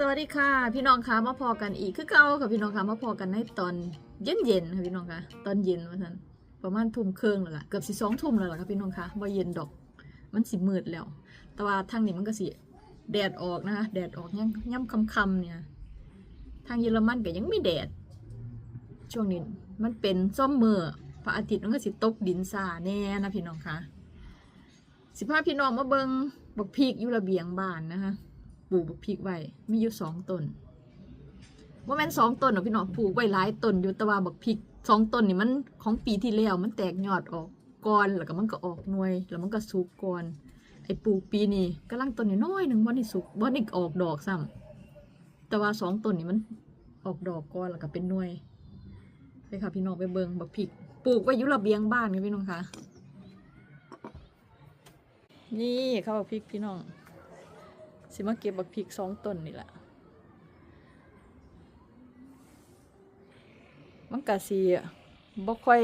สวัสดีค่ะ พี่น้องคะมาพอกันอีกคือเก่าค่ะพี่น้องคะมาพอกันในตอนเย็นเย็นๆค่ะพี่น้องคะตอนเย็นว่าท่นประมาณทุ่มครึ่งแล้วล่ะเกือบสิสองทุ่มแล้วล่ะค่ะพี่น้องคะบ่เย็นดอกมันสิมืดแล้ว แต่ว่าทางนี้มันก็สิแดดออกนะคะแดดออกย่ำย่ำคำๆเนี่ยทางเยอรมันก็ยังไม่แดด ช่วงนี้มันเป็นส้มมือพระอาทิตย์มันก็สิตกดินซาแน่นะพี่น้องคะสิพาพี่น้องมาเบิงบักพริกอยู่ระเบียงบ้านนะคะ ปลูกบักพริกไว้มีอยู่สองต้นว่าแม่นสองต้นหรอพี่น้องปลูกไว้หลายต้นอยู่แต่ว่าบักพริกสองต้นนี่มันของปีที่แล้วมันแตกยอดออกก่อนแล้วก็มันก็ออกหน่วย แล้วมันก็สุกก่อนไอ้ปลูกปีนี้กำลังต้นน้อยหนึ่งวันนี้สุกวันนี้ออกดอกซ้ำแต่ว่าสองต้นนี่มันออกดอกก่อนแล้วก็เป็นหน่วยไปค่ะพี่น้องไปเบิงบักพริกปลูกไว้อยู่ระเบียงบ้านค่ะพี่น้องคะนี่เขาบักพริกพี่น้อง สิมาเก็บบักพริกสองต้นนี่แหละมันกะสีบ่ค่อย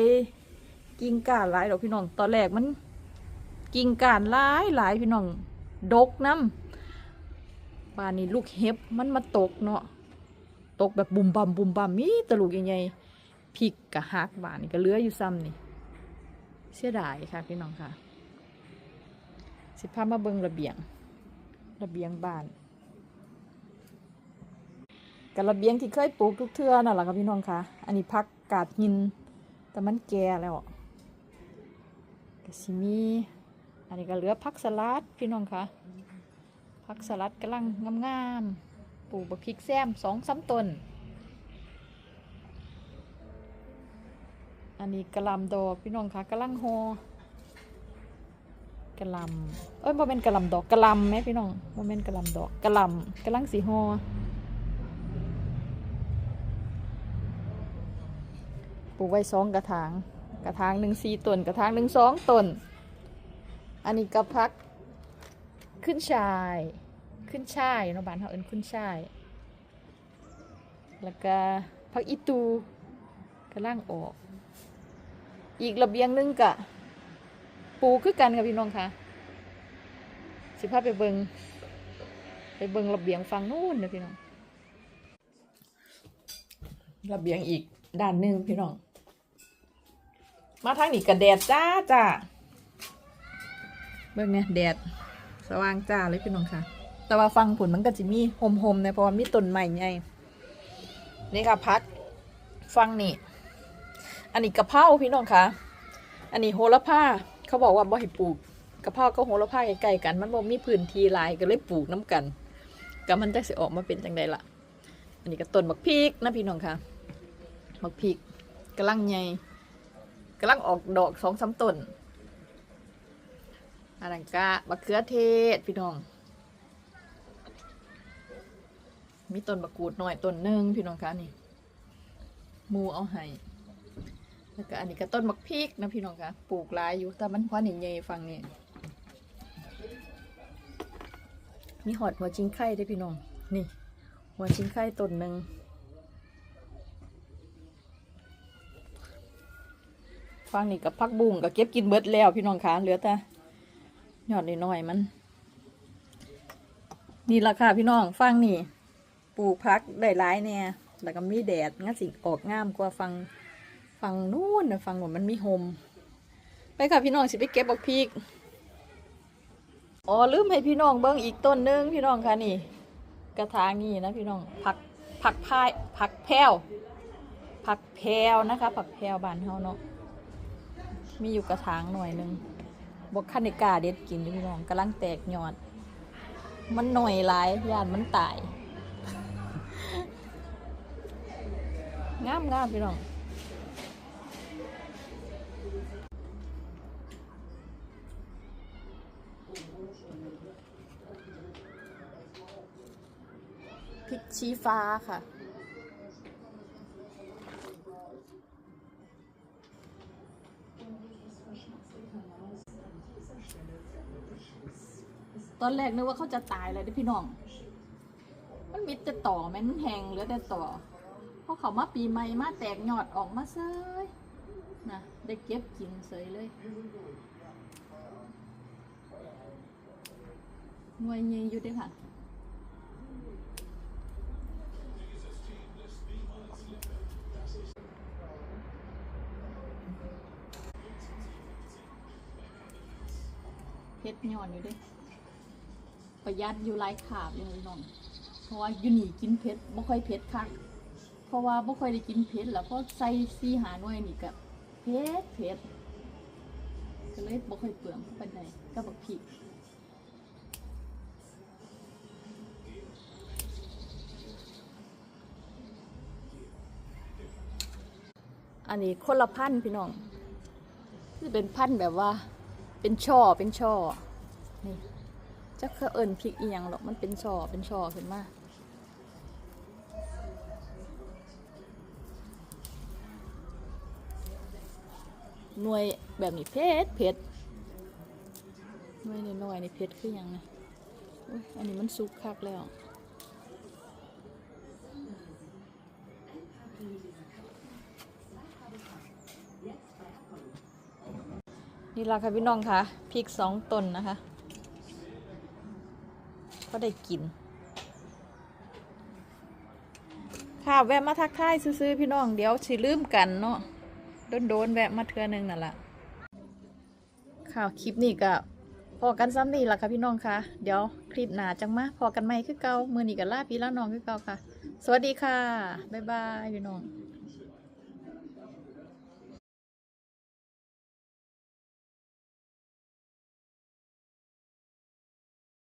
กิ่งก้านหลายดอกพี่น้องตอนแรกมันกิ่งก้านหลายหลายพี่น้องดกน้ำบ้านนี้ลูกเห็บมันมาตกเนาะตกแบบบุมบัมบุมบัมมีตะลูกใหญ่ๆพริกกะหักบ้านนี่ก็เลื้ออยู่ซ้ำนี่เสียดายค่ะพี่น้องค่ะ สิพามาเบิงระเบียง ระเบียงบ้านกระเบียงที่เคยปลูกทุกเทื่อนั่นแหละครับพี่น้องคะอันนี้พักกาดหิน แต่มันแก่แล้วก็สิมี อันนี้ก็เหลือพักสลัดพี่น้องคะพักสลัดกำลังงามๆปลูกบักพริกแซมสองสามต้น อันนี้กระลำดอกพี่น้องคะกำลังโฮ กะลำเอ้ยบ่เป็นกะลำดอกกะลำไหมพี่น้องบ่เป็นกะลำดอกกะลำกำลังสีหอปลูกไว้สองกระถาง กระถางหนึ่งสี่ต้นกระถางหนึ่งสองต้น อันนี้ก็พัก ขึ้นชาย ขึ้นชายเนาะบ้านเขาเอิ้นขึ้นชาย แล้วก็พักอีตูกำลังออก อีกระเบียงหนึงกะปูคือกันค่ะพี่น้องคะ สิพาไปเบิงไปเบิงระเบียงฟังนู่นนะพี่น้องระเบียงอีกด้านหนึ่งพี่น้อง มาทางนี้กับแดดจ้าจ้าเบิ่งเนี่ยแดดสว่างจ้าเลยพี่น้องค่ะ แต่ว่าฟังผลมันก็จะมีโฮมโฮมๆนะเพราะว่ามีต้นใหม่ไงนี่ค่ะพักฟังนี่อันนี้กะเพราพี่น้องค่ะ อันนี้โหระพาเขาบอกว่าบ่ให้ปลูก กะเพราก็โหระพาใกล้ๆกัน มันบ่มีพื้นที่หลายก็เลยปลูกน้กันก็มันจะสิออกมาเป็นจังไดล่ะ อันนี้ก็ต้นบักพริกนะพี่น้องค่ะบักพริกกำลังใหญ่กำลังออกดอกสองสามต้นอันนั้นก็บักเขือเทศพี่น้อง มีต้นบักกูดหน่อยต้นหนึ่งพี่น้องคะนี่มูเอาให้แล้วก็อันนี้ก็ต้นมักพริกนะพี่น้องคะปลูกหลายอยู่แต่มันพอนใหญ่ฟังนี่ มีหอดหัวชิงไข่ด้พี่น้อง นี่ หัวชิงไข่ต้นหนึ่งฟังนี่กับพักบุ้งกับเก็บกินเบิดแล้วพี่น้องคะเหลือแต่ยอดน้อยมัน นี่ราคาพี่น้องฟังนี่ปลูกพักได้หลายเนี่ยแล้วก็มีแดดงั้นสิออกงามกว่าฟังฟังนู่นนะฟังหนมันมีโฮมไปค่ะพี่น้องสิไปเก็บบักพริก อ๋อลืมให้พี่น้องเบิ้งอีกต้นหนึงพี่น้องค่ะนี่ กระถางนี่นะพี่น้องผักผักพายผักแพรวผักแพรวนะคะ ผักแพรวบานเฮาเนาะมีอยู่กระถางหน่อยหนึงบกคันในกาเด็ดกินพี่น้องกำลังแตกยอด มันหน่อยหลายยานมันตายงามงามพี่น้อง ริกชี้ฟ้าค่ะ ตอนแรกนึกว่าเขาจะตายเลยที่พี่น้อง มันมิดแต่ต่อแม่นมันแหงเหลือแต่ต่อเพราะเขามาปีใหม่มาแตกยอดออกมาเซยนะได้เก็บกินเสยเลยหน่วยใหญ่อยู่ด้อค่ะ ดย้อนอยู่เด้ประหยัดอยู่หลายขาบเลยค่น้องเพราะว่าอยู่นี่กินเผ็ดบ่ค่อยเผ็ดคักเพราะว่าบ่ค่อยได้กินเผ็ดแล้วพอใส่ซีหาหน่วยนี่ก็เผ็ดเผ็ดก็เลยบ่ค่อยเปลืองปานใดก็บักพริกอันนี้คนละพันธุ์พี่น้องคือเป็นพันธุ์แบบว่า เป็นช่อเป็นช่อนี่จะเคยเอิญพริกเอียงหรอกมันเป็นช่อเป็นช่อขึ้นมาหน่วยแบบนี้เพชรเพชรหน่วยน้อยๆนี่เพชรคือหยังไงอันนี้มันสุกคักแล้ว นี่ละค่ะพี่น้องค่ะพริกสองต้นนะคะ ก็ได้กิน ค่ะแวะมาทักทายซื้อๆพี่น้องเดี๋ยวสิลืมกันเนาะโดนๆแวะมาเทื่อหนึงนั่นแหละค่ะคลิปนี้ก็พอกันซ้ำนี่ละค่ะพี่น้องค่ะ เดี๋ยวคลิปหนาจังมาพอกันใหมคือเก่ามือนี้ก็ลาพี่ลาน้องคือเก่าค่ะ สวัสดีค่ะ บ๊ายบายพี่น้อง